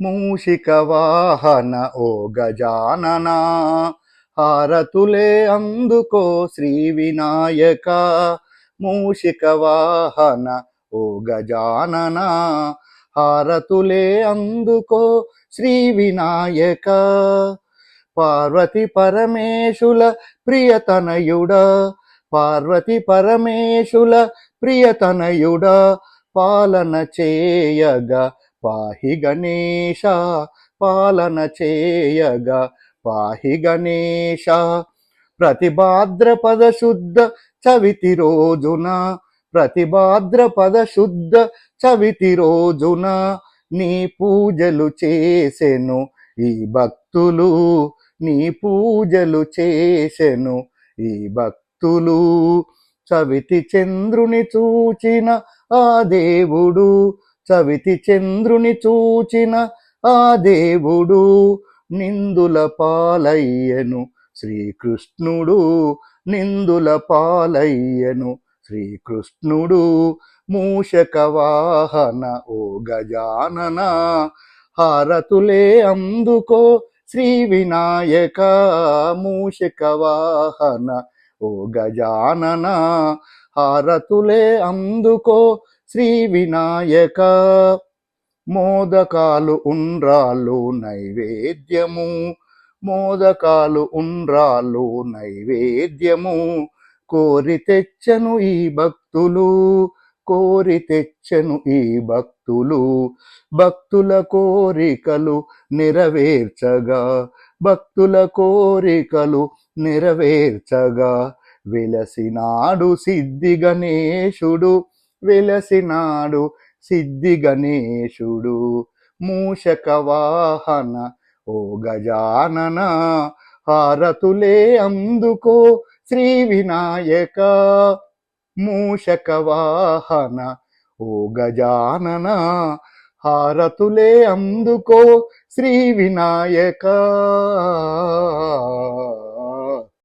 మూషిక వాహన ఓ గజానన హారతులే అందుకో శ్రీ వినాయక. మూషిక వాహన ఓ గజానన హారతులే అందుకో శ్రీ వినాయక. పార్వతి పరమేశుల ప్రియతనయుడా పార్వతి పరమేశుల ప్రియతనయుడా పాలన చేయగా పాహి గణేశ పాలన చేయగా పాహి గణేశ ప్రతి భాద్రపద శుద్ధ చవితి రోజున ప్రతి భాద్రపద శుద్ధ చవితి రోజున నీ పూజలు చేసెను ఈ భక్తులు నీ పూజలు చేసెను ఈ భక్తులు చవితి చంద్రుని చూచిన ఆ దేవుడు చవితి చంద్రుని చూచిన ఆ దేవుడు నిందుల పాలయ్యను. శ్రీకృష్ణుడు నిందుల పాలయ్యను. శ్రీకృష్ణుడు మూషక వాహన ఓ గజానన హారతులే అందుకో శ్రీ వినాయక మూషక వాహన ఓ గజానన హారతులే అందుకో శ్రీ వినాయక. మోదకాలు ఉండ్రాలు నైవేద్యము. మోదకాలు ఉండ్రాలు నైవేద్యము. కోరి తెచ్చను ఈ భక్తులు. కోరి తెచ్చను ఈ భక్తులు. భక్తుల కోరికలు నెరవేర్చగా. భక్తుల కోరికలు నెరవేర్చగా. విలసినాడు సిద్ధి గణేశుడు. వెలసినాడు సిద్ధి గణేశుడు. మూషక వాహన ఓ గజానన హారతులే అందుకో శ్రీ వినాయక. మూషక వాహన ఓ గజానన హారతులే అందుకో శ్రీ వినాయక.